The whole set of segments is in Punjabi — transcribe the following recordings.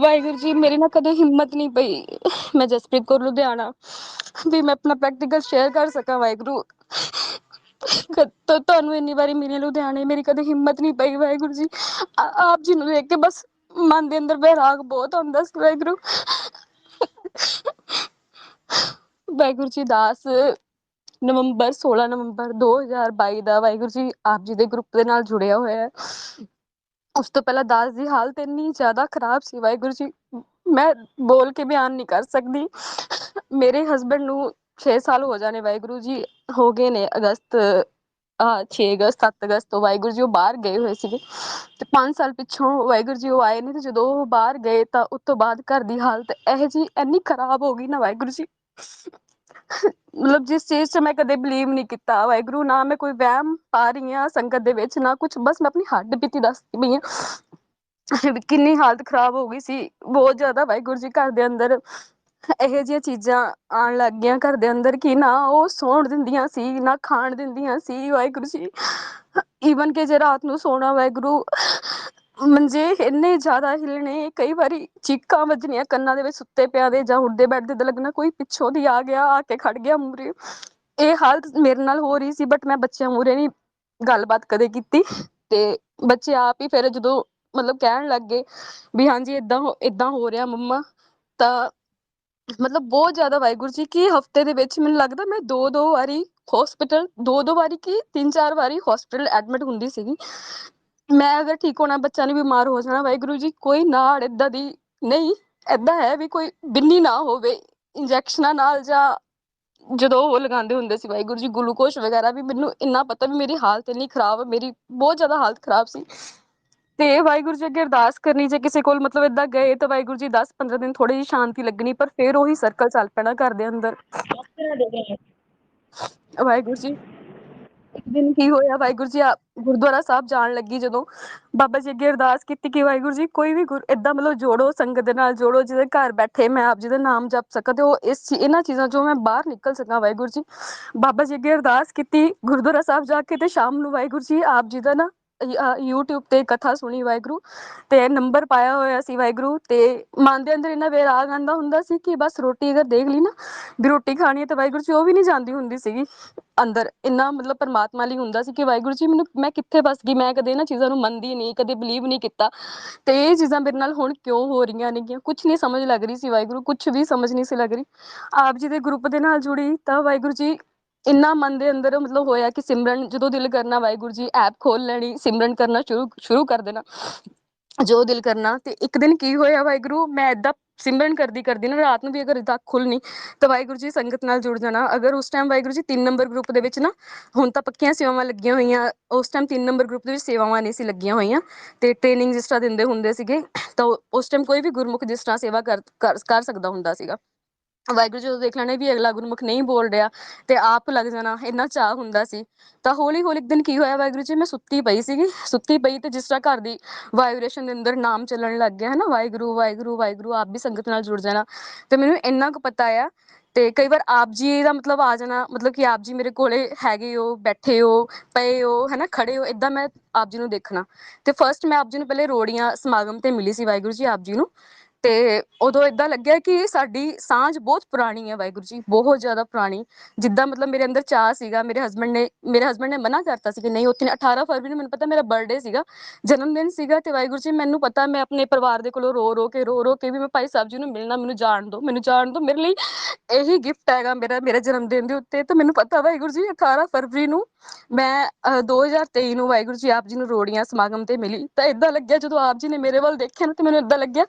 ਵਾਹਿਗੁਰੂ ਜੀ, ਮੇਰੇ ਨਾਲ ਕਦੇ ਹਿੰਮਤ ਨਹੀਂ ਪਈ। ਮੈਂ ਜਸਪ੍ਰੀਤ ਕੌਰ, ਲੁਧਿਆਣਾ। ਵੀ ਮੈਂ ਆਪਣਾ ਪ੍ਰੈਕਟੀਕਲ ਸ਼ੇਅਰ ਕਰ ਸਕਾਂ ਵਾਹਿਗੁਰੂ। ਤਾਂ ਤੁਹਾਨੂੰ ਇੰਨੀ ਵਾਰੀ ਮਿਲੇ ਲੁਧਿਆਣੇ, ਮੇਰੀ ਕਦੇ ਹਿੰਮਤ ਨਹੀਂ ਪਈ ਵਾਹਿਗੁਰੂ ਜੀ। ਆ- ਆਪ ਜੀ ਨੂੰ ਦੇਖ ਕੇ ਬਸ ਮਨ ਦੇ ਅੰਦਰ ਬੈਰਾਗ ਬਹੁਤ ਆਉਂਦਾ ਸੀ ਵਾਹਿਗੁਰੂ। ਵਾਹਿਗੁਰੂ ਜੀ, ਦਾਸ ਨਵੰਬਰ 16 ਨਵੰਬਰ 2022 ਦਾ ਵਾਹਿਗੁਰੂ ਜੀ, ਆਪ ਜੀ ਦੇ ਗਰੁੱਪ ਦੇ ਨਾਲ ਜੁੜਿਆ ਹੋਇਆ। ਹੈ ਉਸ ਤੋਂ ਪਹਿਲਾਂ ਦਾਸ ਦੀ ਹਾਲਤ ਇੰਨੀ ਜ਼ਿਆਦਾ ਖਰਾਬ ਸੀ, ਵਾਹਿਗੁਰੂ ਜੀ, ਮੈਂ ਬੋਲ ਕੇ ਬਿਆਨ ਨਹੀਂ ਕਰ ਸਕਦੀ। ਮੇਰੇ ਹਸਬੰਡ ਨੂੰ 6 ਸਾਲ ਹੋ ਜਾਣੇ ਵਾਹਿਗੁਰੂ ਜੀ, ਹੋ ਗਏ ਨੇ ਅਗਸਤ ਆ 6 ਅਗਸਤ 7 ਅਗਸਤ ਤੋਂ ਵਾਹਿਗੁਰੂ ਜੀ ਉਹ ਬਾਹਰ ਗਏ ਹੋਏ ਸੀਗੇ। ਤੇ 5 ਸਾਲ ਪਿੱਛੋਂ ਵਾਹਿਗੁਰੂ ਜੀ ਉਹ ਆਏ ਨੇ ਤੇ ਜਦੋਂ ਉਹ ਬਾਹਰ ਗਏ ਤਾਂ ਉਸ ਤੋਂ ਬਾਅਦ ਘਰ ਦੀ ਹਾਲਤ ਇਹ ਜੀ ਇੰਨੀ ਖਰਾਬ ਹੋ ਗਈ ਨਾ ਵਾਹਿਗੁਰੂ ਜੀ। ਮਤਲਬ ਜਿਸ ਚੀਜ਼ 'ਚ ਮੈਂ ਕਦੇ ਬਲੀਵ ਨਹੀਂ ਕੀਤਾ, ਵਾਹਿਗੁਰੂ, ਨਾ ਮੈਂ ਕੋਈ ਵਹਿਮ ਪਾ ਰਹੀ ਹਾਂ ਸੰਗਤ ਦੇ ਵਿੱਚ, ਨਾ ਕੁਝ ਬਸ ਮੈਂ ਆਪਣੀ ਹੱਡ ਬੀਤੀ ਦੱਸਦੀ ਪਈ ਹਾਂ। ਕਿੰਨੀ ਹਾਲਤ ਖਰਾਬ ਹੋ ਗਈ ਸੀ। ਬਹੁਤ ਜ਼ਿਆਦਾ ਵਾਹਿਗੁਰੂ ਜੀ ਘਰ ਦੇ ਅੰਦਰ ਇਹੋ ਜਿਹੀਆਂ ਚੀਜ਼ਾਂ ਆਉਣ ਲੱਗ ਗਈਆਂ। ਘਰ ਦੇ ਅੰਦਰ ਕਿ ਨਾ ਉਹ ਸੌਣ ਦਿੰਦੀਆਂ ਸੀ, ਨਾ ਖਾਣ ਦਿੰਦੀਆਂ ਸੀ ਵਾਹਿਗੁਰੂ ਜੀ। ਈਵਨ ਕਿ ਜੇ ਰਾਤ ਨੂੰ ਸੋਣਾ ਵਾਹਿਗੁਰੂ ਮੰਜੇ ਇੰਨੇ ਜ਼ਿਆਦਾ ਹਿੱਲਣੇ ਕਈ ਵਾਰੀ ਚੀਕਾਂ ਵੱਜਣੀਆਂ ਕੰਨਾਂ ਦੇ ਵਿੱਚ ਸੁੱਤੇ ਪਿਆਂ ਦੇ ਜਾਂ ਉੱਡਦੇ ਬੈਠਦੇ ਤੇ ਲੱਗਣਾ, ਕੋਈ ਪਿੱਛੋਂ ਦੀ ਆ ਗਿਆ, ਆ ਕੇ ਖੜ ਗਿਆ ਮੂਰੇ ਇਹ ਹਾਲਤ ਮੇਰੇ ਨਾਲ ਹੋ ਰਹੀ ਸੀ ਬਟ ਮੈਂ ਬੱਚਿਆਂ ਮੂਰੇ ਨਹੀਂ ਗੱਲਬਾਤ ਕਦੇ ਕੀਤੀ। ਤੇ ਬੱਚੇ ਆਪ ਹੀ ਫਿਰ ਜਦੋਂ ਮਤਲਬ ਕਹਿਣ ਲੱਗ ਗਏ ਵੀ ਹਾਂਜੀ ਇਦਾਂ ਇਦਾਂ ਹੋ ਰਿਹਾ ਮੰਮਾ, ਤਾਂ ਮਤਲਬ ਬਹੁਤ ਜ਼ਿਆਦਾ ਵਾਹਿਗੁਰੂ ਜੀ ਕੀ ਹਫ਼ਤੇ ਦੇ ਵਿੱਚ ਮੈਨੂੰ ਲੱਗਦਾ ਮੈਂ ਦੋ ਦੋ ਵਾਰੀ ਹਸਪੀਟਲ ਦੋ ਦੋ ਵਾਰੀ ਕੀ, ਤਿੰਨ, ਚਾਰ ਵਾਰੀ ਹਸਪੀਟਲ ਐਡਮਿਟ ਹੁੰਦੀ ਸੀਗੀ। ਮੈਂ ਅਗਰ ਠੀਕ ਹੋਣਾ ਬੱਚਾ ਨੇ ਬਿਮਾਰ ਹੋ ਜਾਣਾ ਵਾਹਿਗੁਰੂ ਜੀ ਕੋਈ ਨਾੜ ਏਦਾਂ ਦੀ ਨਹੀਂ ਏਦਾਂ ਹੈ ਵੀ ਕੋਈ ਬਿੰਨੀ ਨਾ ਹੋਵੇ ਇੰਜੈਕਸ਼ਨਾਂ ਨਾਲ ਜਾਂ ਜਦੋਂ ਉਹ ਲਗਾਉਂਦੇ ਹੁੰਦੇ ਸੀ ਵਾਹਿਗੁਰੂ ਜੀ ਗਲੂਕੋਸ਼ ਵਗੈਰਾ ਵੀ ਮੈਨੂੰ ਇੰਨਾ ਪਤਾ ਵੀ ਮੇਰੀ ਹਾਲਤ ਇੰਨੀ ਖਰਾਬ ਹੈ ਮੇਰੀ ਬਹੁਤ ਜ਼ਿਆਦਾ ਹਾਲਤ ਖਰਾਬ ਸੀ। ਤੇ ਵਾਹਿਗੁਰੂ ਜੀ ਅੱਗੇ ਅਰਦਾਸ ਕਰਨੀ ਜੇ ਕਿਸੇ ਕੋਲ ਮਤਲਬ ਏਦਾਂ ਗਏ ਤਾਂ ਵਾਹਿਗੁਰੂ ਜੀ 10 15 ਦਿਨ ਥੋੜੀ ਜਿਹੀ ਸ਼ਾਂਤੀ ਲੱਗਣੀ ਪਰ ਫਿਰ ਉਹੀ ਸਰਕਲ ਚੱਲ ਪੈਣਾ ਘਰ ਦੇ ਅੰਦਰ। ਵਾਹਿਗੁਰੂ ਜੀ। ਇੱਕ ਦਿਨ ਕੀ ਹੋਇਆ, ਵਾਹਿਗੁਰੂ ਜੀ ਆ, ਗੁਰਦੁਆਰਾ ਸਾਹਿਬ ਜਾਣ ਲੱਗੀ ਜਦੋਂ। ਬਾਬਾ ਜੀ ਅੱਗੇ ਅਰਦਾਸ ਕੀਤੀ ਕਿ ਵਾਹਿਗੁਰੂ ਜੀ ਕੋਈ ਵੀ ਗੁਰ, ਏਦਾਂ ਮਤਲਬ ਜੋੜੋ, ਸੰਗਤ ਦੇ ਨਾਲ ਜੋੜੋ, ਜਿਹਦੇ ਘਰ ਬੈਠੇ ਮੈਂ ਆਪ ਜੀ ਦਾ ਨਾਮ ਜਪ ਸਕਾਂ ਤੇ ਉਹ ਇਸ ਚੀ- ਇਹਨਾਂ ਚੀਜ਼ਾਂ ਚੋਂ ਮੈਂ ਬਾਹਰ ਨਿਕਲ ਸਕਾਂ ਵਾਹਿਗੁਰੂ ਜੀ। ਬਾਬਾ ਜੀ ਅੱਗੇ ਅਰਦਾਸ ਕੀਤੀ ਗੁਰਦੁਆਰਾ ਸਾਹਿਬ ਜਾ ਕੇ ਤੇ ਸ਼ਾਮ ਨੂੰ ਵਾਹਿਗੁਰੂ ਜੀ ਆਪ ਜੀ ਦਾ ਨਾ YouTube ਤੇ ਕਥਾ ਸੁਣੀ ਵਾਹਿਗੁਰੂ ਤੇ ਨੰਬਰ ਪਾਇਆ ਹੋਇਆ ਸੀ ਵਾਹਿਗੁਰੂ ਤੇ ਮਨ ਦੇ ਅੰਦਰ ਇੰਨਾ ਬੇਰਾਗ ਆਂਦਾ ਹੁੰਦਾ ਸੀ ਕਿ ਬਸ ਰੋਟੀ ਅਗਰ ਦੇਖ ਲਈ ਨਾ ਵੀ ਰੋਟੀ ਖਾਣੀ ਹੈ ਤੇ ਵਾਹਿਗੁਰੂ ਜੀ ਉਹ ਵੀ ਨਹੀਂ ਜਾਂਦੀ ਹੁੰਦੀ ਸੀਗੀ ਅੰਦਰ, ਇੰਨਾ ਮਤਲਬ ਪਰਮਾਤਮਾ ਲਈ ਹੁੰਦਾ ਸੀ ਕਿ ਵਾਹਿਗੁਰੂ ਜੀ ਮੈਨੂੰ ਮੈਂ ਕਿੱਥੇ ਫਸ ਗਈ, ਮੈਂ ਕਦੇ ਇਹਨਾਂ ਚੀਜ਼ਾਂ ਨੂੰ ਮੰਨਦੀ ਨਹੀਂ, ਕਦੇ ਬਲੀਵ ਨਹੀਂ ਕੀਤਾ ਤੇ ਇਹ ਚੀਜ਼ਾਂ ਮੇਰੇ ਨਾਲ ਹੁਣ ਕਿਉਂ ਹੋ ਰਹੀਆਂ ਨੇਗੀਆਂ ਕੁਝ ਨਹੀਂ ਸਮਝ ਲੱਗ ਰਹੀ ਸੀ ਵਾਹਿਗੁਰੂ ਕੁਝ ਵੀ ਸਮਝ ਨਹੀਂ ਸੀ ਲੱਗ ਰਹੀ। ਆਪ ਜੀ ਦੇ ਗਰੁੱਪ ਦੇ ਨਾਲ ਜੁੜੀ ਤਾਂ ਵਾਹਿਗੁਰੂ ਜੀ ਇੰਨਾ ਮਨ ਦੇ ਅੰਦਰ ਮਤਲਬ ਹੋਇਆ ਕਿ ਸਿਮਰਨ ਜਦੋਂ ਦਿਲ ਕਰਨਾ ਵਾਹਿਗੁਰੂ ਜੀ ਐਪ ਖੋਲ ਲੈਣੀ, ਸਿਮਰਨ ਕਰਨਾ ਸ਼ੁਰੂ ਸ਼ੁਰੂ ਕਰ ਦੇਣਾ। ਜੋ ਦਿਲ ਕਰਨਾ, ਤੇ ਇੱਕ ਦਿਨ ਕੀ ਹੋਇਆ ਵਾਹਿਗੁਰੂ, ਮੈਂ ਏਦਾਂ ਸਿਮਰਨ ਕਰਦੀ ਕਰਦੀ ਨਾ, ਰਾਤ ਨੂੰ ਵੀ ਅਗਰ ਅੱਖ ਖੁੱਲਣੀ ਤਾਂ ਵਾਹਿਗੁਰੂ ਜੀ ਸੰਗਤ ਨਾਲ ਜੁੜ ਜਾਣਾ। ਅਗਰ ਉਸ time Waheguru ji 3 number group ਦੇ ਵਿੱਚ ਨਾ, ਹੁਣ ਤਾਂ ਪੱਕੀਆਂ ਸੇਵਾਵਾਂ ਲੱਗੀਆਂ ਹੋਈਆਂ, ਉਸ ਟਾਈਮ 3 ਨੰਬਰ ਗਰੁੱਪ ਦੇ ਵਿੱਚ ਸੇਵਾਵਾਂ ਨਹੀਂ ਸੀ ਲੱਗੀਆਂ ਹੋਈਆਂ, ਤੇ ਟ੍ਰੇਨਿੰਗ ਜਿਸ ਤਰ੍ਹਾਂ ਦਿੰਦੇ ਹੁੰਦੇ ਸੀਗੇ, ਤਾਂ ਉਸ ਟਾਈਮ ਕੋਈ ਵੀ ਗੁਰਮੁਖ ਜਿਸ ਤਰ੍ਹਾਂ ਸੇਵਾ ਕਰ ਕਰ ਸਕਦਾ ਹੁੰਦਾ ਸੀਗਾ। ਵਾਹਿਗੁਰੂ ਜਦੋਂ ਦੇਖ ਲੈਣਾ ਵੀ ਅਗਲਾ ਗੁਰਮੁਖ ਨਹੀਂ ਬੋਲ ਰਿਹਾ ਤੇ ਆਪ ਲੱਗ ਜਾਣਾ, ਇੰਨਾ ਚਾਹ ਹੁੰਦਾ ਸੀ। ਤਾਂ ਹੌਲੀ ਹੌਲੀ ਇੱਕ ਦਿਨ ਕੀ ਹੋਇਆ ਵਾਹਿਗੁਰੂ ਜੀ, ਮੈਂ ਸੁੱਤੀ ਪਈ ਸੀਗੀ। ਸੁੱਤੀ ਪਈ ਤੇ ਜਿਸ ਤਰ੍ਹਾਂ ਘਰ ਦੀ ਵਾਈਬ੍ਰੇਸ਼ਨ ਦੇ ਅੰਦਰ ਨਾਮ ਚੱਲਣ ਲੱਗ ਗਿਆ ਹੈ ਵਾਹਿਗੁਰੂ ਵਾਹਿਗੁਰੂ ਵਾਹਿਗੁਰੂ, ਆਪ ਵੀ ਸੰਗਤ ਨਾਲ ਜੁੜ ਜਾਣਾ। ਤੇ ਮੈਨੂੰ ਇੰਨਾ ਕੁ ਪਤਾ ਆ ਤੇ ਕਈ ਵਾਰ ਆਪ ਜੀ ਦਾ ਮਤਲਬ ਆ ਜਾਣਾ, ਮਤਲਬ ਕਿ ਆਪ ਜੀ ਮੇਰੇ ਕੋਲੇ ਹੈਗੇ ਹੋ, ਬੈਠੇ ਹੋ, ਪਏ ਹੋ, ਹਨਾ? ਖੜੇ ਹੋ ਇਦਾਂ ਮੈਂ ਆਪ ਜੀ ਨੂੰ ਦੇਖਣਾ। ਤੇ ਫਰਸਟ ਮੈਂ ਆਪ ਜੀ ਨੂੰ ਪਹਿਲੇ ਰੋੜੀਆਂ ਸਮਾਗਮ ਤੇ ਮਿਲੀ ਸੀ ਵਾਹਿਗੁਰੂ ਜੀ, ਆਪ ਜੀ ਨੂੰ। ਤੇ ਉਦੋਂ ਇਦਾਂ ਲੱਗਿਆ ਕਿ ਸਾਡੀ ਸਾਂਝ ਬਹੁਤ ਪੁਰਾਣੀ ਹੈ ਵਾਹਿਗੁਰੂ ਜੀ ਬਹੁਤ ਜ਼ਿਆਦਾ ਪੁਰਾਣੀ। ਜਿੱਦਾਂ ਮਤਲਬ ਮੇਰੇ ਅੰਦਰ ਚਾਹ ਸੀਗਾ ਮੇਰੇ ਹਸਬੰਡ ਨੇ ਮੇਰੇ ਹਸਬੰਡ ਨੇ ਮਨਾ ਕਰਤਾ ਸੀ ਕਿ ਨਹੀਂ ਉੱਥੇ 18 ਫਰਵਰੀ ਨੂੰ ਮੈਨੂੰ ਪਤਾ ਮੇਰਾ ਬਰਥਡੇ ਸੀਗਾ ਜਨਮ ਦਿਨ ਸੀਗਾ ਤੇ ਵਾਹਿਗੁਰੂ ਜੀ ਮੈਨੂੰ ਪਤਾ ਮੈਂ ਆਪਣੇ ਪਰਿਵਾਰ ਦੇ ਕੋਲੋਂ ਰੋ ਰੋ ਕੇ ਰੋ ਰੋ ਕੇ ਵੀ ਮੈਂ ਭਾਈ ਸਾਹਿਬ ਜੀ ਨੂੰ ਮਿਲਣਾ ਮੈਨੂੰ ਜਾਣ ਦਿਓ ਮੈਨੂੰ ਜਾਣ ਦਿਓ ਮੇਰੇ ਲਈ ਇਹੀ ਗਿਫਟ ਹੈਗਾ ਮੇਰਾ ਮੇਰੇ ਜਨਮ ਦਿਨ ਦੇ ਉੱਤੇ। ਤੇ ਮੈਨੂੰ ਪਤਾ ਵਾਹਿਗੁਰੂ ਜੀ 18 ਫਰਵਰੀ ਨੂੰ ਮੈਂ ਅਹ, 2023 ਨੂੰ ਵਾਹਿਗੁਰੂ ਜੀ ਆਪ ਜੀ ਨੂੰ ਰੋੜੀਆਂ ਸਮਾਗਮ ਤੇ ਮਿਲੀ। ਤਾਂ ਇਦਾਂ ਲੱਗਿਆ ਜਦੋਂ ਆਪ ਜੀ ਨੇ ਮੇਰੇ ਵੱਲ ਦੇਖਿਆ ਨਾ ਤੇ ਮੈਨੂੰ ਇਦਾਂ ਲੱਗਿਆ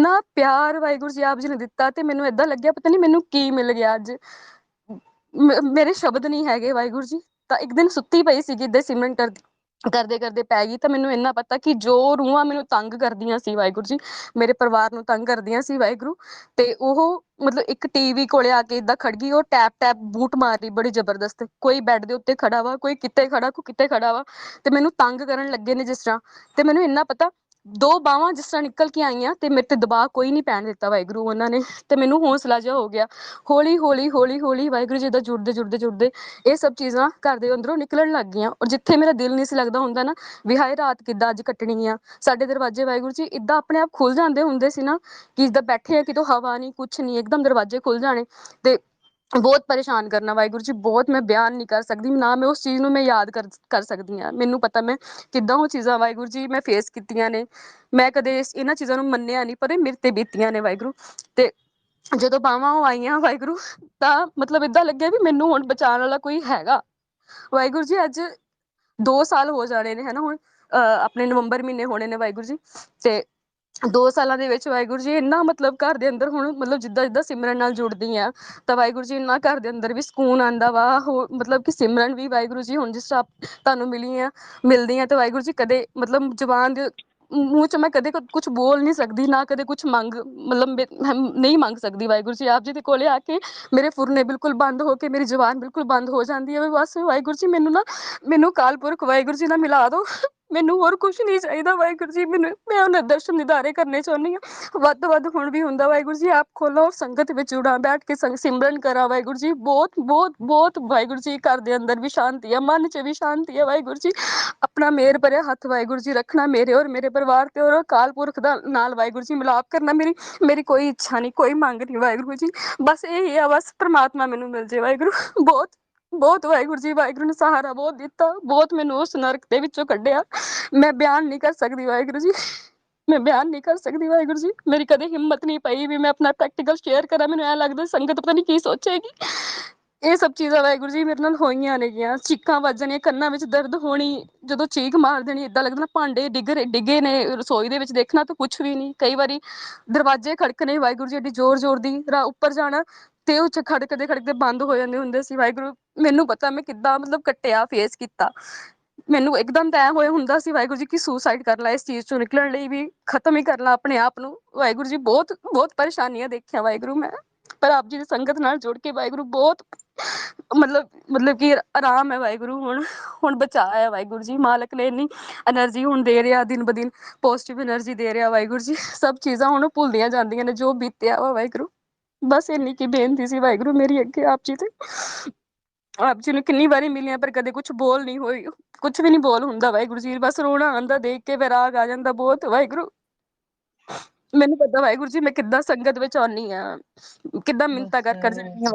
ਇੰਨਾ ਪਿਆਰ ਵਾਹਿਗੁਰੂ ਜੀ ਆਪ ਜੀ ਨੇ ਦਿੱਤਾ ਤੇ ਮੈਨੂੰ ਇਦਾਂ ਲੱਗਿਆ ਪਤਾ ਨਹੀਂ ਮੈਨੂੰ ਕੀ ਮਿਲ ਗਿਆ ਅੱਜ। ਮੇਰੇ ਸ਼ਬਦ ਨਹੀਂ ਹੈਗੇ ਵਾਹਿਗੁਰੂ ਜੀ। ਤਾਂ ਇੱਕ ਦਿਨ ਸੁੱਤੀ ਪਈ ਸੀਗੀ, ਇੱਦਾਂ ਸਿਮਰਨ ਕਰਦੀ ਕਰਦੇ ਕਰਦੇ ਪੈ ਗਈ। ਤਾਂ ਮੈਨੂੰ ਇੰਨਾ ਪਤਾ ਕਿ ਜੋ ਰੂਹਾਂ ਮੈਨੂੰ ਤੰਗ ਕਰਦੀਆਂ ਸੀ ਵਾਹਿਗੁਰੂ ਜੀ, ਮੇਰੇ ਪਰਿਵਾਰ ਨੂੰ ਤੰਗ ਕਰਦੀਆਂ ਸੀ ਵਾਹਿਗੁਰੂ। ਤੇ ਉਹ ਮਤਲਬ ਇੱਕ ਟੀਵੀ ਕੋਲੇ ਆ ਕੇ ਇਦਾਂ ਖੜ ਗਈ, ਉਹ ਟੈਪ ਟੈਪ ਬੂਟ ਮਾਰ ਰਹੀ ਬੜੀ ਜ਼ਬਰਦਸਤ। ਕੋਈ ਬੈੱਡ ਦੇ ਉੱਤੇ ਖੜਾ ਵਾ, ਕੋਈ ਕਿਤੇ ਖੜਾ ਕੋਈ ਕਿਤੇ ਖੜਾ ਵਾ। ਤੇ ਮੈਨੂੰ ਤੰਗ ਕਰਨ ਲੱਗੇ ਨੇ ਜਿਸ ਤਰ੍ਹਾਂ। ਤੇ ਮੈਨੂੰ ਇੰਨਾ ਪਤਾ ਦੋ ਬਾਹਾਂ ਜਿਸ ਤਰ੍ਹਾਂ ਨਿਕਲ ਕੇ ਆਈਆਂ ਤੇ ਮੇਰੇ ਤੇ ਦਬਾਅ ਕੋਈ ਨਹੀਂ ਪੈਣ ਦਿੱਤਾ ਵਾਹਿਗੁਰੂ ਉਹਨਾਂ ਨੇ ਤੇ ਮੈਨੂੰ ਹੌਸਲਾ ਜਿਹਾ ਹੋ ਗਿਆ। ਹੌਲੀ ਹੌਲੀ ਹੌਲੀ ਹੌਲੀ ਵਾਹਿਗੁਰੂ ਜੀ ਦਾ ਜੁੜਦੇ ਜੁੜਦੇ ਜੁੜਦੇ ਇਹ ਸਭ ਚੀਜ਼ਾਂ ਘਰ ਦੇ ਅੰਦਰੋਂ ਨਿਕਲਣ ਲੱਗ ਗਈਆਂ ਔਰ ਜਿੱਥੇ ਮੇਰਾ ਦਿਲ ਨਹੀਂ ਸੀ ਲੱਗਦਾ ਹੁੰਦਾ ਨਾ ਵੀ ਹਾਏ ਰਾਤ ਕਿੱਦਾਂ ਅੱਜ ਕੱਟਣੀ ਆ ਸਾਡੇ ਦਰਵਾਜ਼ੇ ਵਾਹਿਗੁਰੂ ਜੀ ਇਦਾਂ ਆਪਣੇ ਆਪ ਖੁੱਲ ਜਾਂਦੇ ਹੁੰਦੇ ਸੀ ਨਾ ਕਿ ਜਿੱਦਾਂ ਬੈਠੇ ਆ ਕਿਤੋਂ ਹਵਾ ਨਹੀਂ, ਕੁਛ ਨਹੀਂ, ਇੱਕਦਮ ਦਰਵਾਜ਼ੇ ਖੁੱਲ ਜਾਣੇ ਤੇ ਬਹੁਤ ਪਰੇਸ਼ਾਨ ਕਰਨਾ ਵਾਹਿਗੁਰੂ ਜੀ, ਬਹੁਤ ਮੈਂ ਬਿਆਨ ਨਹੀਂ ਕਰ ਸਕਦੀ, ਨਾ ਮੈਂ ਉਸ ਚੀਜ਼ ਨੂੰ ਮੈਂ ਯਾਦ ਕਰ ਕਰ ਸਕਦੀ ਹਾਂ। ਮੈਨੂੰ ਪਤਾ ਮੈਂ ਕਿੱਦਾਂ ਉਹ ਚੀਜ਼ਾਂ ਵਾਹਿਗੁਰੂ ਜੀ ਮੈਂ ਫੇਸ ਕੀਤੀਆਂ ਨੇ। ਮੈਂ ਕਦੇ ਇਸ- ਇਹਨਾਂ ਚੀਜ਼ਾਂ ਨੂੰ ਮੰਨਿਆ ਨਹੀਂ, ਪਰ ਇਹ ਮੇਰੇ ਤੇ ਬੀਤੀਆਂ ਨੇ ਵਾਹਿਗੁਰੂ। ਤੇ ਜਦੋਂ ਬਾਵਾਂ ਉਹ ਆਈਆਂ ਵਾਹਿਗੁਰੂ, ਤਾਂ ਮਤਲਬ ਇਦਾਂ ਲੱਗਿਆ ਵੀ ਮੈਨੂੰ ਹੁਣ ਬਚਾਉਣ ਵਾਲਾ ਕੋਈ ਹੈਗਾ। ਵਾਹਿਗੁਰੂ ਜੀ, ਅੱਜ 2 ਸਾਲ ਹੋ ਜਾਣੇ ਨੇ, ਹਨਾ ਹੁਣ, ਅਹ ਆਪਣੇ ਨਵੰਬਰ ਮਹੀਨੇ ਹੋਣੇ ਨੇ ਵਾਹਿਗੁਰੂ ਜੀ। ਤੇ ਦੋ ਸਾਲਾਂ ਦੇ ਵਿੱਚ ਵਾਹਿਗੁਰੂ ਜੀ ਇੰਨਾ ਮਤਲਬ ਘਰ ਦੇ ਅੰਦਰ ਹੁਣ ਮਤਲਬ ਜਿੱਦਾਂ ਜਿੱਦਾਂ ਸਿਮਰਨ ਨਾਲ ਜੁੜਦੀ ਆ, ਤਾਂ ਵਾਹਿਗੁਰੂ ਜੀ ਇੰਨਾ ਘਰ ਦੇ ਅੰਦਰ ਵੀ ਸਕੂਨ ਆਂਦਾ ਵਾ ਮਤਲਬ ਕਿ ਸਿਮਰਨ ਵੀ ਵਾਹਿਗੁਰੂ ਜੀ ਹੁਣ ਜਿਸ ਤਰ੍ਹਾਂ ਤੁਹਾਨੂੰ ਮਿਲੀ ਆ, ਮਿਲਦੀ ਆ, ਤੇ ਵਾਹਿਗੁਰੂ ਜੀ ਕਦੇ ਮਤਲਬ ਜ਼ੁਬਾਨ ਦੇ ਮੂੰਹ ਚ ਮੈਂ ਕਦੇ ਕੁਝ ਬੋਲ ਨਹੀਂ ਸਕਦੀ, ਨਾ ਕਦੇ ਕੁਝ ਮੰਗ ਮਤਲਬ ਨਹੀਂ ਮੰਗ ਸਕਦੀ ਵਾਹਿਗੁਰੂ ਜੀ, ਆਪ ਜੀ ਦੇ ਕੋਲੇ ਆ ਕੇ ਮੇਰੇ ਫੁਰਨੇ ਬਿਲਕੁਲ ਬੰਦ ਹੋ ਕੇ, ਮੇਰੀ ਜ਼ੁਬਾਨ ਬਿਲਕੁਲ ਬੰਦ ਹੋ ਜਾਂਦੀ ਹੈ ਬਸ ਵਾਹਿਗੁਰੂ ਜੀ ਮੈਨੂੰ ਨਾ, ਮੈਨੂੰ ਕਾਲ ਪੁਰਖ ਵਾਹਿਗੁਰੂ ਜੀ ਨਾਲ ਮਿਲਾ ਦਿਓ। ਮੈਨੂੰ ਹੋਰ ਕੁਝ ਨਹੀਂ ਚਾਹੀਦਾ ਵਾਹਿਗੁਰੂ ਜੀ, ਮੈਨੂੰ, ਮੈਂ ਉਹਨਾਂ ਦਰਸ਼ਨ ਦਿਦਾਰੇ ਕਰਨੇ ਚਾਹੁੰਦੀ ਹਾਂ। ਵੱਧ ਤੋਂ ਵੱਧ ਹੁਣ ਵੀ ਹੁੰਦਾ ਵਾਹਿਗੁਰੂ ਜੀ, ਆਪ ਖੋਲੋ ਸੰਗਤ ਵਿੱਚ ਜੁੜਾਂ, ਬੈਠ ਕੇ ਸੰਗ, ਸਿਮਰਨ ਕਰਾਂ ਵਾਹਿਗੁਰੂ ਜੀ। ਬਹੁਤ ਬਹੁਤ ਬਹੁਤ ਵਾਹਿਗੁਰੂ ਜੀ, ਘਰ ਦੇ ਅੰਦਰ ਵੀ ਸ਼ਾਂਤੀ ਹੈ ਮਨ 'ਚ ਵੀ ਸ਼ਾਂਤੀ ਹੈ ਵਾਹਿਗੁਰੂ ਜੀ। ਆਪਣਾ ਮੇਰ ਭਰਿਆ ਹੱਥ ਵਾਹਿਗੁਰੂ ਜੀ, ਰੱਖਣਾ ਮੇਰੇ ਔਰ ਮੇਰੇ ਪਰਿਵਾਰ ਤੇ ਔਰ ਅਕਾਲ ਪੁਰਖ ਦਾ ਨਾਲ ਵਾਹਿਗੁਰੂ ਜੀ, ਮਿਲਾਪ ਕਰਨਾ ਮੇਰੀ ਮੇਰੀ ਕੋਈ ਇੱਛਾ ਨਹੀਂ, ਕੋਈ ਮੰਗ ਨਹੀਂ ਵਾਹਿਗੁਰੂ ਜੀ। ਬਸ ਇਹ ਹੀ ਆ, ਬਸ ਪ੍ਰਮਾਤਮਾ ਮੈਨੂੰ ਮਿਲ ਜੇ ਵਾਹਿਗੁਰੂ। ਬਹੁਤ ਬਹੁਤ ਵਾਹਿਗੁਰੂ ਜੀ, ਵਾਹਿਗੁਰੂ ਨੇ ਸਹਾਰਾ ਬਹੁਤ ਦਿੱਤਾ, ਬਹੁਤ ਮੈਨੂੰ ਉਸ ਨਰਕ ਦੇ ਵਿੱਚੋਂ ਕੱਢਿਆ। ਮੈਂ ਬਿਆਨ ਨਹੀਂ ਕਰ ਸਕਦੀ ਵਾਹਿਗੁਰੂ ਜੀ। ਮੈਂ ਬਿਆਨ ਨਹੀਂ ਕਰ ਸਕਦੀ ਵਾਹਿਗੁਰੂ ਜੀ। ਮੇਰੀ ਕਦੇ ਹਿੰਮਤ ਨਹੀਂ ਪਈ ਵੀ ਮੈਂ ਆਪਣਾ ਪ੍ਰੈਕਟੀਕਲ ਸ਼ੇਅਰ ਕਰਾਂ। ਮੈਨੂੰ ਐ ਲੱਗਦਾ ਸੰਗਤ ਪਤਾ ਨਹੀਂ ਕੀ ਸੋਚੇਗੀ। ਇਹ ਸਭ ਚੀਜ਼ਾਂ ਵਾਹਿਗੁਰੂ ਜੀ ਮੇਰੇ ਨਾਲ ਹੋਈਆਂ ਨੇਗੀਆਂ। ਚੀਕਾਂ ਵੱਜਣੀਆਂ, ਕੰਨਾਂ ਵਿੱਚ ਦਰਦ ਹੋਣੀ, ਜਦੋਂ ਚੀਕ ਮਾਰ ਦੇਣੀ ਇਦਾਂ ਲੱਗਦਾ ਨਾ ਭਾਂਡੇ ਡਿੱਗ ਰਹੇ, ਡਿੱਗੇ ਨੇ, ਰਸੋਈ ਦੇ ਵਿੱਚ ਦੇਖਣਾ ਤਾਂ ਕੁਝ ਵੀ ਨਹੀਂ। ਕਈ ਵਾਰੀ ਦਰਵਾਜ਼ੇ ਖੜਕਣੇ ਵਾਹਿਗੁਰੂ ਜੀ ਏਡੀ ਜ਼ੋਰ ਜ਼ੋਰ ਦੀ ਰਾ ਉੱਪਰ ਜਾਣਾ ਤੇ ਉਹ ਚ ਖੜਕਦੇ ਖੜਕਦੇ ਬੰਦ ਹੋ ਜਾਂਦੇ ਹੁੰਦੇ ਸੀ ਵਾਹਿਗੁਰੂ। ਮੈਨੂੰ ਪਤਾ ਮੈਂ ਕਿੱਦਾਂ ਮਤਲਬ ਕੱਟਿਆ ਫੇਸ ਕੀਤਾ। ਮੈਨੂੰ ਇੱਕਦਮ ਤੈਅ ਹੋਇਆ ਹੁੰਦਾ ਸੀ ਵਾਹਿਗੁਰੂ ਜੀ ਕਿ ਸੁਸਾਈਡ ਕਰ ਲੈ, ਇਸ ਚੀਜ਼ ਚੋਂ ਨਿਕਲਣ ਲਈ ਵੀ ਖਤਮ ਹੀ ਕਰ ਲੈ ਆਪਣੇ ਆਪ ਨੂੰ। ਵਾਹਿਗੁਰੂ ਜੀ ਬਹੁਤ ਬਹੁਤ ਪਰੇਸ਼ਾਨੀਆਂ ਦੇਖਿਆ ਵਾਹਿਗੁਰੂ ਮੈਂ। ਪਰ ਆਪ ਜੀ ਦੀ ਸੰਗਤ ਨਾਲ ਜੁੜ ਕੇ ਵਾਹਿਗੁਰੂ ਬਹੁਤ ਮਤਲਬ ਮਤਲਬ ਕਿ ਆਰਾਮ ਹੈ ਵਾਹਿਗੁਰੂ ਹੁਣ ਹੁਣ ਬਚਾਇਆ ਹੈ ਵਾਹਿਗੁਰੂ ਜੀ। ਮਾਲਕ ਨੇ ਇੰਨੀ એનર્ਜੀ ਹੁਣ ਦੇ ਰਿਹਾ, ਦਿਨ ਬਦਿਨ ਪੋਜ਼ਿਟਿਵ એનર્ਜੀ ਦੇ ਰਿਹਾ ਵਾਹਿਗੁਰੂ ਜੀ। ਸਭ ਚੀਜ਼ਾਂ ਹੁਣ ਭੁੱਲਦੀਆਂ ਜਾਂਦੀਆਂ ਨੇ ਜੋ ਬੀਤਿਆ ਵਾ ਵਾਹਿਗੁਰੂ। ਬਸ ਇੰਨੀ ਕੀ ਬੇਨਤੀ ਸੀ ਵਾਹਿਗੁਰੂ ਮੇਰੀ ਅੱਗੇ ਆਪ ਜੀ ਤੇ। ਆਪ ਜੀ ਨੂੰ ਕਿੰਨੀ ਵਾਰੀ ਮਿਲੀਆਂ ਪਰ ਕਦੇ ਕੁਝ ਬੋਲ ਨਹੀਂ ਹੋਈ। ਕੁਝ ਵੀ ਨਹੀਂ ਬੋਲ ਹੁੰਦਾ ਵਾਹਿਗੁਰੂ ਜੀ ਬਸ ਰੋਣਾ ਆਂਦਾ ਦੇਖ ਕੇ ਵਿਰਾਗ ਆ ਜਾਂਦਾ ਬਹੁਤ। ਵਾਹਿਗੁਰੂ ਮੈਨੂੰ ਪਤਾ ਵਾਹਿਗੁਰੂ ਜੀ ਮੈਂ ਕਿੱਦਾਂ ਸੰਗਤ ਵਿੱਚ ਆਉਣੀ ਆ ਕਿੱਦਾਂ ਮਿੰਤਾ ਕਰ ਕਰ ਜਾਂਦੀ ਆ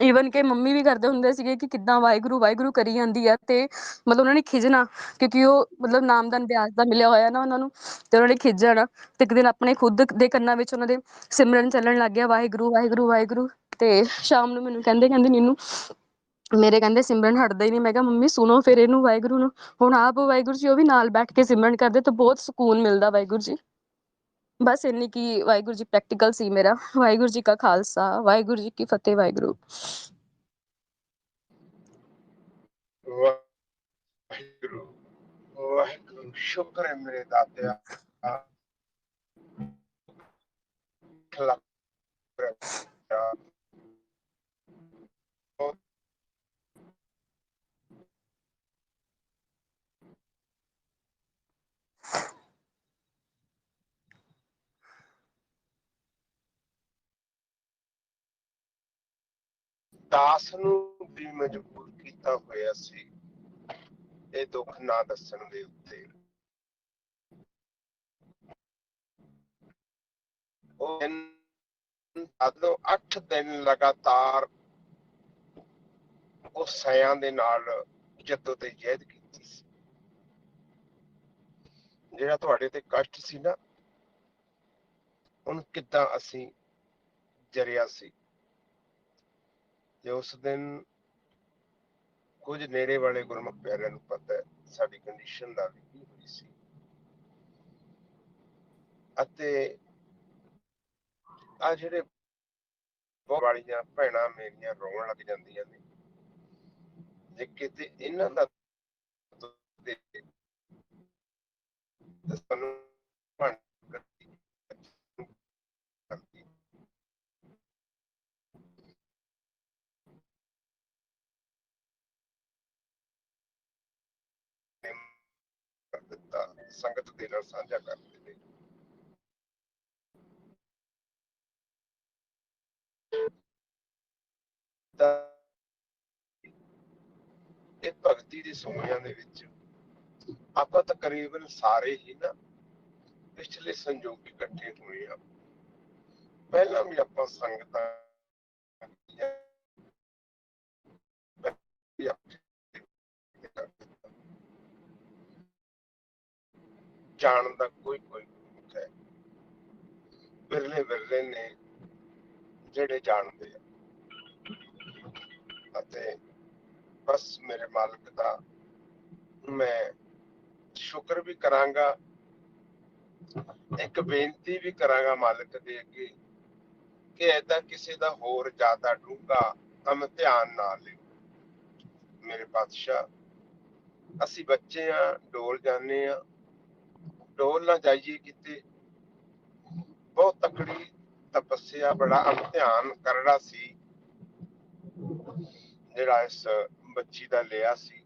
ਈਵਨ ਕਿ ਮੰਮੀ ਵੀ ਕਰਦੇ ਹੁੰਦੇ ਸੀਗੇ ਕਿ ਕਿੱਦਾਂ ਵਾਹਿਗੁਰੂ ਵਾਹਿਗੁਰੂ ਕਰੀ ਜਾਂਦੀ ਆ ਤੇ ਮਤਲਬ ਉਹਨਾਂ ਨੇ ਖਿਜਣਾ ਕਿਉਂਕਿ ਉਹ ਮਤਲਬ ਨਾਮਦਾਨ ਬਿਆਸ ਦਾ ਮਿਲਿਆ ਹੋਇਆ ਨਾ ਉਹਨਾਂ ਨੂੰ ਤੇ ਉਹਨਾਂ ਨੇ ਖਿਜ ਜਾਣਾ ਤੇ ਇੱਕ ਦਿਨ ਆਪਣੇ ਖੁਦ ਦੇ ਕੰਨਾਂ ਵਿੱਚ ਉਹਨਾਂ ਦੇ ਸਿਮਰਨ ਚੱਲਣ ਲੱਗ ਗਿਆ ਵਾਹਿਗੁਰੂ ਵਾਹਿਗੁਰੂ ਵਾਹਿਗੁਰੂ ਤੇ ਸ਼ਾਮ ਨੂੰ ਮੈਨੂੰ ਕਹਿੰਦੇ ਕਹਿੰਦੇ ਨੀਨੂ, ਮੇਰੇ ਕਹਿੰਦੇ ਸਿਮਰਨ ਹਟਦਾ ਹੀ ਨਹੀਂ। ਮੈਂ ਕਿਹਾ, ਮੰਮੀ ਸੁਣੋ ਫਿਰ ਇਹਨੂੰ ਵਾਹਿਗੁਰੂ ਨੂੰ। ਹੁਣ ਆਪ ਵਾਹਿਗੁਰੂ ਜੀ ਉਹ ਵੀ ਨਾਲ ਬੈਠ ਕੇ ਸਿਮਰਨ ਕਰਦੇ ਤਾਂ ਬਹੁਤ ਸਕੂਨ ਮਿਲਦਾ ਵਾਹਿਗੁਰੂ ਜੀ। ਬਸ ਇੰਨੀ ਕੀ ਵਾਹਿਗੁਰੂ ਜੀ ਪ੍ਰੈਕਟੀਕਲ ਸੀ ਮੇਰਾ ਵਾਹਿਗੁਰੂ ਜੀ ਕਾ ਖਾਲਸਾ ਵਾਹਿਗੁਰੂ ਜੀ ਕੀ ਫਤਿਹ ਵਾਹਿਗੁਰੂ ਵਾਹਿਗੁਰੂ ਵਾਹਿਗੁਰੂ ਸ਼ੁਕਰ ਹੈ ਮੇਰੇ ਦਾਤਿਆ ਲੱਖ ਰੱਖਿਆ। ਦਾਸ ਨੂੰ ਵੀ ਮਜਬੂਰ ਕੀਤਾ ਹੋਇਆ ਸੀ। ਇਹ ਦੁੱਖ ਨਾ ਦੱਸਣ ਦੇ ਉੱਤੇ। ਉਹ ਅਦੋਂ 8 ਦਿਨ ਲਗਾਤਾਰ ਉਹ ਸਿਆਂ ਦੇ ਨਾਲ ਜੱਦੋ ਤੇ ਜਹਿਦ ਕੀਤੀ ਸੀ। ਜਿਹੜਾ ਤੁਹਾਡੇ ਤੇ ਕਸ਼ਟ ਸੀ ਨਾ, ਉਹਨੂੰ ਕਿਦਾਂ ਅਸੀਂ ਜਰਿਆ ਸੀ? ਤੇ ਉਸ ਦਿਨ ਕੁਝ ਨੇੜੇ ਵਾਲੇ ਗੁਰਮੁਖ ਪਿਆਰਿਆਂ ਨੂੰ ਪਤਾ ਹੈ, ਸਾਡੀ ਕੰਡੀਸ਼ਨ ਦਾ ਵੀ ਕੀ ਹੋਈ ਸੀ। ਅਤੇ ਆ ਜਿਹੜੇ ਬਹੁਤ ਵਾਲੀਆਂ ਭੈਣਾਂ ਮੇਰੀਆਂ ਰੋਣ ਲੱਗ ਜਾਂਦੀਆਂ ਨੇ, ਜੇ ਕਿਤੇ ਇਹਨਾਂ ਦਾ ਸਾਨੂੰ ਭੰਡ ਕਰਦੀ ਕਰਦੀ ਸੰਗਤ ਦੇ ਨਾਲ ਸਾਂਝਾ ਕਰਦੇ ਨੇ ਇਹ ਭਗਤੀ ਦੇ ਸਮਿਆਂ ਦੇ ਵਿੱਚ ਆਪਾਂ ਤਕਰੀਬਨ ਸਾਰੇ ਹੀ ਨਾ ਪਿਛਲੇ ਸੰਜੋਗ ਇਕੱਠੇ ਹੋਏ ਆ ਪਹਿਲਾਂ ਵੀ ਆਪਾਂ ਸੰਗਤਾਂ ਕੀਤੀਆਂ। ਵੀ ਆਪਾਂ ਜਾਣ ਦਾ ਕੋਈ ਕੋਈ ਮੁੱਖ ਹੈ। ਵਿਰਲੇ ਵਿਰਲੇ ਨੇ ਜਿਹੜੇ ਜਾਣਦੇ ਆ ਅਤੇ ਬਸ ਮੇਰੇ ਮਾਲਕ ਦਾ ਮੈਂ ਸ਼ੁਕਰ ਵੀ ਕਰਾਂਗਾ, ਇੱਕ ਬੇਨਤੀ ਵੀ ਕਰਾਂਗਾ ਮਾਲਕ ਦੇ ਅੱਗੇ ਕਿ ਐਦਾਂ ਕਿਸੇ ਦਾ ਹੋਰ ਜ਼ਿਆਦਾ ਡੂੰਘਾ ਇਮਤਿਹਾਨ ਨਾ ਲਿਓ। ਮੇਰੇ ਪਾਤਸ਼ਾਹ, ਅਸੀਂ ਬੱਚੇ ਆ, ਡੋਲ ਜਾਂਦੇ ਆ ਡੋਲ ਨਾ ਜਾਈਏ ਕਿਤੇ। ਬਹੁਤ ਤਕੜੀ ਤਪੱਸਿਆ ਬੜਾ ਇਮਤਿਹਾਨ ਕਰੜਾ ਸੀ। ਜਿਹੜਾ ਇਸ ਬੱਚੀ ਦਾ ਲਿਆ ਸੀ।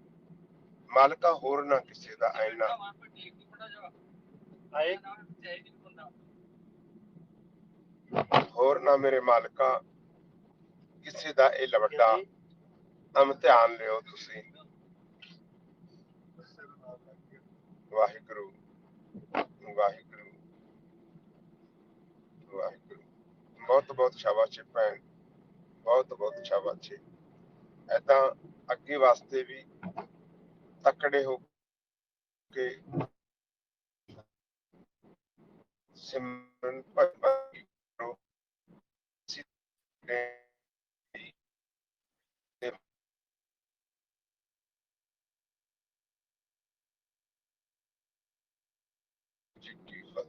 ਮਾਲਕਾ ਹੋਰ ਨਾ ਕਿਸੇ ਦਾ ਆਏ ਹੋਰ ਨਾ ਮੇਰੇ ਮਾਲਕਾ ਕਿਸੇ ਦਾ ਇਹ ਵੱਡਾ। ਇਮਤਿਹਾਨ ਲਿਓ ਤੁਸੀਂ। ਵਾਹਿਗੁਰੂ। ਵਾਹਿਗੁਰੂ। ਵਾਹਿਗੁਰੂ। ਬਹੁਤ ਬਹੁਤ ਸ਼ਾਬਾਸ਼ ਭੈਣ। ਬਹੁਤ ਬਹੁਤ ਸ਼ਾਬਾਸ਼ ਏ ਏਦਾਂ ਅੱਗੇ ਵਾਸਤੇ ਵੀ ਤਕੜੇ ਹੋ ਕੇ ਸਿਮਰਨ ਭਗਤੀ do a